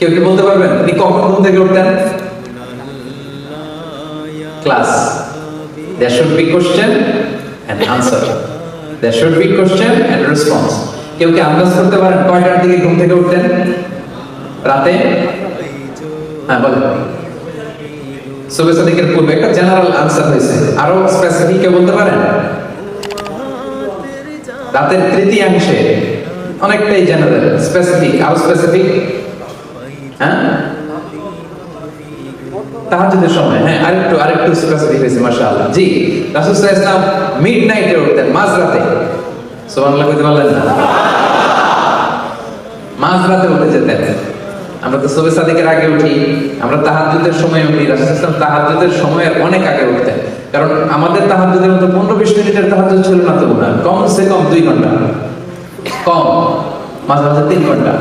কেউ কি বলতে পারবেন? আপনি কখন ঘুম থেকে উঠতেন? Class. There should be question and answer. There should কেউ কি আন্দাজ করতে পারেন কয়টার দিকে ঘুম থেকে উঠতেন? রাতে? হ্যাঁ বলেন। সুবে সাদিকের পূর্বে একটা জেনারেল আনসার হয়েছে। আরও স্পেসিফিক কেউ বলতে পারেন? রাতের তৃতীয়াংশে অনেকটাই জেনারেল স্পেসিফিক আরও স্পেসিফিক হ্যাঁ? সময় হ্যাঁ আরেকটু আরেকটু স্পেসিফিক হয়েছে জি উঠতেন, মাঝরাতে। কইতে পারলেন না? মাঝরাতে উঠে যেতেন। আমরা তো সুবে সাদিকের আগে উঠি, আমরা তাহাজ্জুদের সময় উঠি। রাসূল সময়ের অনেক আগে উঠতেন। কারণ আমাদের তাহাজ্জুদের মতো 15 20 মিনিটের তাহাজ্জুদ ছিল না তো না কম সে কম 2 ঘণ্টা। কম, মাঝে মাঝে 3 ঘণ্টা।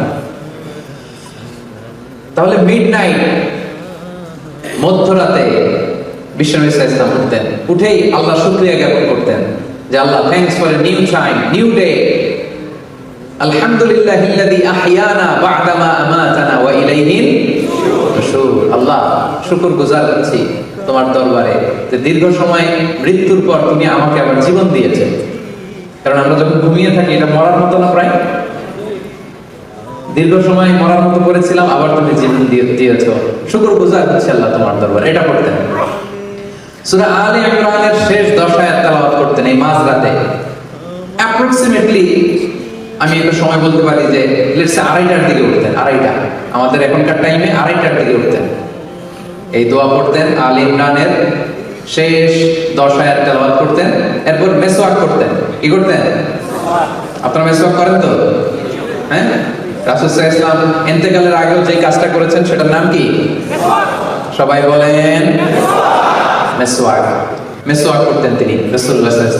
তাহলে মিড নাইট মধ্যরাতে বিশ্বনবী ইসলাম উঠতেন। উঠেই আল্লাহ শুক্রিয়া জ্ঞাপন করতেন যে আল্লাহ thanks for new time new day আলহামদুলিল্লাহ ইল্লাযী আমাতানা ওয়া ইলাইহিন আল্লাহ শুকর গুজার তোমার দরবারে যে দীর্ঘ সময় মৃত্যুর পর তুমি আমাকে আবার জীবন দিয়েছ। কারণ আমরা যখন ঘুমিয়ে থাকি, এটা মরার মতো না, প্রায়? দীর্ঘ সময় মরার মতো করেছিলাম, আবার তুমি জীবন দিয়ে দিয়েছ। শুকর গুজার হচ্ছে আল্লাহ তোমার দরবার, এটা করতেন সূরা আলে ইমরানের শেষ দশ আয়াত তেলাওয়াত করতেন এই অ্যাপ্রক্সিমেটলি আমি সময় বলতে পারি যে লেটস আড়াইটার দিকে উঠতেন, আড়াইটা। আমাদের এখনকার টাইমে আড়াইটার দিকে উঠতেন। এই দোয়া পড়তেন, আল ইমরানের শেষ দশ তেলাওয়াত করতেন, এরপর মেসওয়াক করতেন। কি করতেন? আপনারা মেসওয়াক করেন তো? হ্যাঁ? রাসূল ইসলাম আগেও যে কাজটা করেছেন, সেটার নাম কি? সবাই বলেন করতেন তিনি রাসুল্লাহ আলাইহি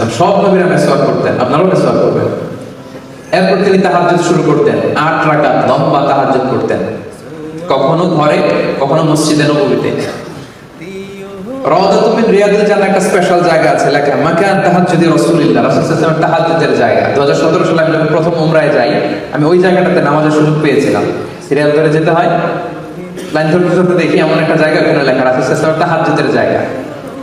সব করতেন। আপনারাও করবেন। এরপর তিনি শুরু করতেন। আট করতেন। কখনো ঘরে, কখনো মসজিদে নববীতে। একটা স্পেশাল জায়গা আছে জায়গা। 2017 সালে আমি প্রথম যাই, আমি ওই জায়গাটাতে নামাজের সুযোগ পেয়েছিলাম। সিরিয়াল ধরে যেতে হয়, লাইন দেখি এমন একটা জায়গা জায়গা।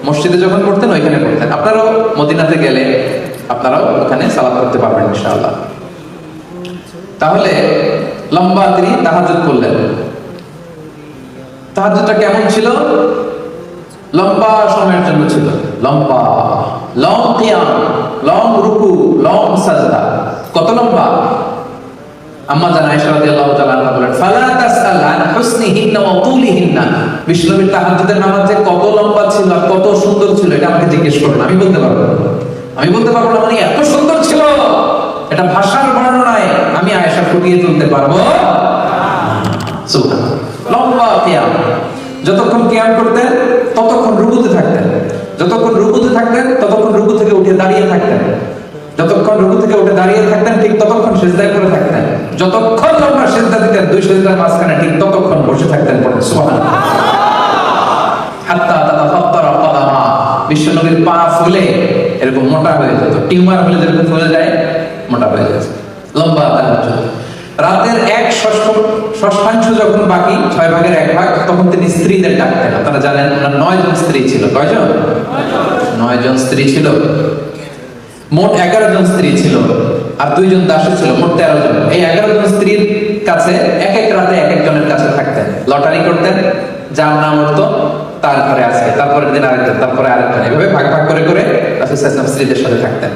মসজিদে যখন পড়তেন, ওইখানে পড়তেন। আপনারাও মদিনাতে গেলে, আপনারাও ওখানে সালাত করতে পারবেন, ইনশাআল্লাহ। তাহলে, লম্বা তিনি তাহাজ্জুদ করলেন। তাহাজ্জুদটা কেমন ছিল? লম্বা সময়ের জন্য ছিল। লম্বা লং কিয়াম লং রুকু লং সাজদা কত লম্বা? আম্মা জান আয়েশা রাদিয়াল্লাহু তাআলা বলেন, ফালা তাসআল আন হুসনিহিন্না ওয়া তুলিহিন্না। বিশ্বনবীর তাহাজ্জুদের নামাজ কত লম্বা ছিল আর কত সুন্দর ছিল, এটা আমাকে জিজ্ঞেস করুন আমি বলতে পারব। আমি বলতে পারব না মানে এত সুন্দর ছিল। এটা ভাষার বর্ণনায় আমি আয়েশা ফুটিয়ে তুলতে পারব। সুবহানাল্লাহ। লম্বা কিয়াম যতক্ষণ কিয়াম করতেন, ততক্ষণ রুকুতে থাকতেন। যতক্ষণ রুকুতে থাকতেন, ততক্ষণ রুকু থেকে উঠে দাঁড়িয়ে থাকতেন। যতক্ষণ রুকু থেকে উঠে দাঁড়িয়ে থাকতেন, ঠিক ততক্ষণ সেজদায় করে থাকতেন। যতক্ষণ লম্বা সেজদা দিতেন, দুই সেজদার মাঝখানে ঠিক ততক্ষণ বসে থাকতেন পড়ে। সুবহানাল্লাহ। হাত্তা তাতাফাত্তারা কদামা। বিশ্বনবীর পা ফুলে এরকম মোটা হয়ে যেত। টিউমার হলে যেরকম ফুলে যায়, মোটা হয়ে যেত। লম্বা তাহাজ্জুদ। রাতের এক ষষ্ঠ ষষ্ঠাংশ যখন বাকি, ছয় ভাগের এক ভাগ, তখন তিনি স্ত্রীদের ডাকতেন। আপনারা জানেন ওনার নয় জন স্ত্রী ছিল। কয়জন? নয় জন স্ত্রী ছিল। মোট এগারো জন স্ত্রী ছিল আর দুইজন দাসী ছিল, মোট তেরো জন। এই এগারো জন স্ত্রীর কাছে এক এক রাতে এক একজনের কাছে থাকতেন। লটারি করতেন, যার নাম উঠতো তার ঘরে আজকে, তারপরের দিন আরেকজন, তারপরে আরেকজন। এভাবে ভাগ ভাগ করে করে রাসূল স্ত্রীদের সাথে থাকতেন।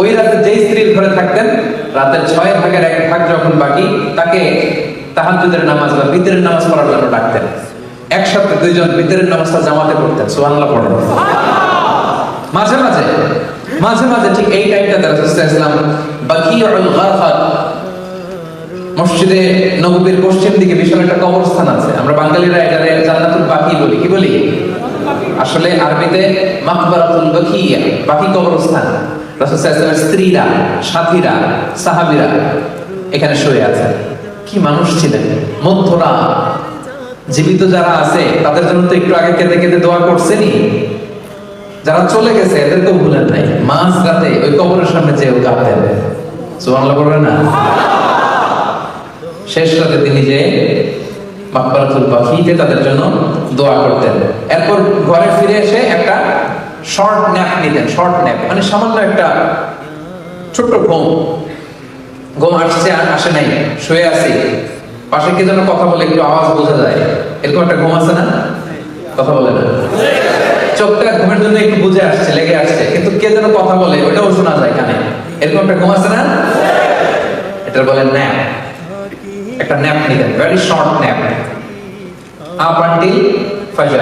ওই রাতে যেই স্ত্রীর ঘরে থাকতেন, রাতের ছয় ভাগের এক ভাগ যখন বাকি, তাকে তাহাজ্জুদের নামাজ বা বিতরের নামাজ পড়ার জন্য ডাকতেন। একসাথে দুইজন বিতরের নামাজটা জামাতে পড়তেন। সুবহানাল্লাহ পড়েন। মাঝে মাঝে মাঝে মাঝে ঠিক এই টাইমটাতে রাসূল সাল্লাল্লাহু আলাইহি ওয়াসাল্লাম বাকিউল গারফাত মসজিদে নববীর পশ্চিম দিকে বিশাল একটা কবরস্থান আছে। আমরা বাঙালিরা এটারে জান্নাতুল বাকি বলি। কি বলি? আসলে আরবিতে মাকবারাতুল বাকিয়া, বাকি কবরস্থান। রাসূল সাল্লাল্লাহু আলাইহি ওয়াসাল্লামের স্ত্রীরা, সাথীরা, সাহাবীরা এখানে শুয়ে আছেন কি মানুষ ছিলেন? মধ্যরা। জীবিত যারা আছে, তাদের জন্য তো একটু আগে কেঁদে কেঁদে দোয়া করছেনই। যারা চলে গেছে, এদেরকেও ভুলেন নাই। মাঝ রাতে ওই কবরের সামনে কাঁদতেন। সুবহানাল্লাহ বলবেন না? শেষ রাতে তিনি যে মাকবারাতুল বাকিতে তাদের জন্য দোয়া করতেন। এরপর ঘরে ফিরে এসে একটা শর্ট ন্যাপ নিতেন শর্ট ন্যাপ মানে সামান্য একটা ছোট্ট ঘুম। ঘুম আসছে, আর আসে নাই, শুয়ে আছি। পাশে কে যেন কথা বলে, একটু আওয়াজ বোঝা যায়। এরকম একটা ঘুম আছে না? কথা বলে না। চোখটা ঘুমের জন্য একটু বুঝে আসছে, লেগে আসছে। কিন্তু কে যেন কথা বলে, ওটাও শোনা যায় কানে। এরকম একটা ঘুম আছে না? এটা বলে ন্যাপ একটা ন্যাপ নিলেন very short nap up until ফাজর।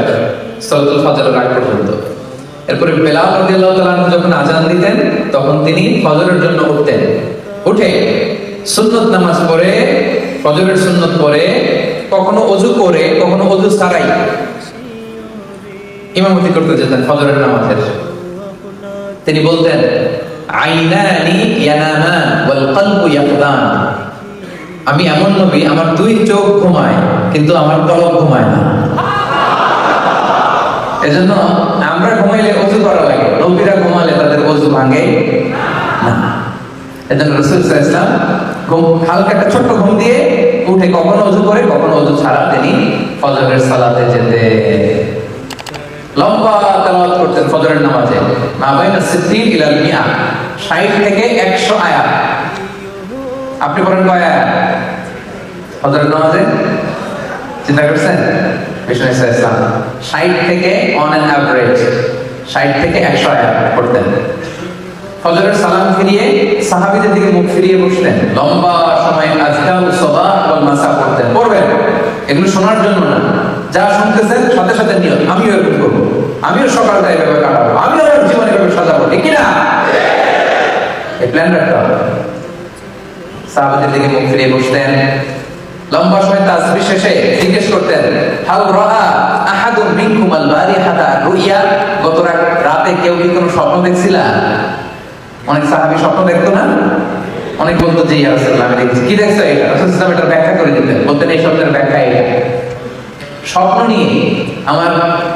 সলাতুল ফজরের আগ পর্যন্ত। এরপরে বেলাল রাদিয়াল্লাহু তাআলা যখন আজান দিতেন, তখন তিনি ফজরের জন্য উঠতেন। উঠে সুন্নত নামাজ পড়ে, ফজরের সুন্নত পড়ে, কখনো অজু করে, কখনো অজু ছাড়াই ইমামতি করতে যেতেন ফজরের নামাজের। তিনি বলতেন, আইনানি ইয়ানামান ওয়াল কলবু ইয়াকদান আমি এমন নবী, আমার দুই চোখ ঘুমায়, কিন্তু আমার কলব ঘুমায় না। এজন্য আমরা ঘুমাইলে অজু করা লাগে। নবীরা ঘুমালে তাদের অজু ভাঙে না। এজন্য রসুল ইসলাম হালকা একটা ছোট্ট ঘুম দিয়ে উঠে কখনো অজু করে, কখনো অজু ছাড়া তিনি ফজরের সালাতে যেতে লম্বা তেলাওয়াত করতেন ফজরের নামাজে। মা বাইনা সিদ্দিন ইলাল মিয়া 60 থেকে 100 আয়াত। আপনি পড়েন কয় আয়াত? ফজরের নামাজে? চিন্তা করছেন? বিষ্ণু ইসা ইসলাম ষাট থেকে অন অ্যান অ্যাভারেজ ষাট থেকে একশো আয়াত পড়তেন। ফজরের সালাম ফিরিয়ে সাহাবীদের দিকে মুখ ফিরিয়ে বসলেন। লম্বা সময় আজকাল সবা ওয়াল মাসা পড়তেন। পড়বেন। এগুলো শোনার জন্য না। যা শুনতেছেন, সাথে সাথে নিয়ত। আমিও এরকম করব। আমিও সকালটা এভাবে কাটাবো। আমিও আমার জীবনে এভাবে সাজাবো। ঠিক না এই প্ল্যান রাখতে হবে। সাহাবাদের দিকে মুখ ফিরিয়ে বসলেন। লম্বা সময় তাসবি শেষে জিজ্ঞেস করতেন হাল রাআ আহাদুম মিনকুম আল বারিহাতা রুইয়া? গত রাতে কেউ কি কোনো স্বপ্ন দেখছিলা? অনেক সাহাবী স্বপ্ন দেখতো না? অনেক বলতো যে, ইয়া রাসূলুল্লাহ, আমি দেখছি। কি দেখছ এটা? রাসূলুল্লাহ এটার ব্যাখ্যা করে দিতেন। বলতেন, এই শব্দের ব্যাখ্যা এটা। স্বপ্ন নিয়ে আমার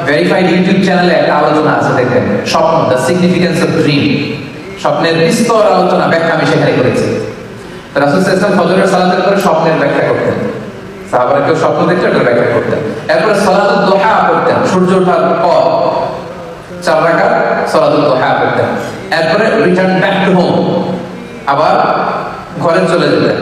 ভেরিফাইড ইউটিউব চ্যানেলে একটা আলোচনা আছে দেখবেন স্বপ্ন দ্য সিগনিফিকেন্স অফ ড্রিম স্বপ্নের বিস্তর আলোচনা ব্যাখ্যা আমি সেখানে করেছি। রাসুল ইসলাম ফজরের সালাতের পরে স্বপ্নের ব্যাখ্যা সাহাবারা কেউ স্বপ্ন দেখলে ওটা ব্যাখ্যা করতেন। এরপরে সলাতুল দোহা করতেন সূর্য ওঠার পর চার রাখা সলাতুল দোহা করতেন এরপরে রিটার্ন ব্যাক টু হোম আবার ঘরে চলে যেতেন।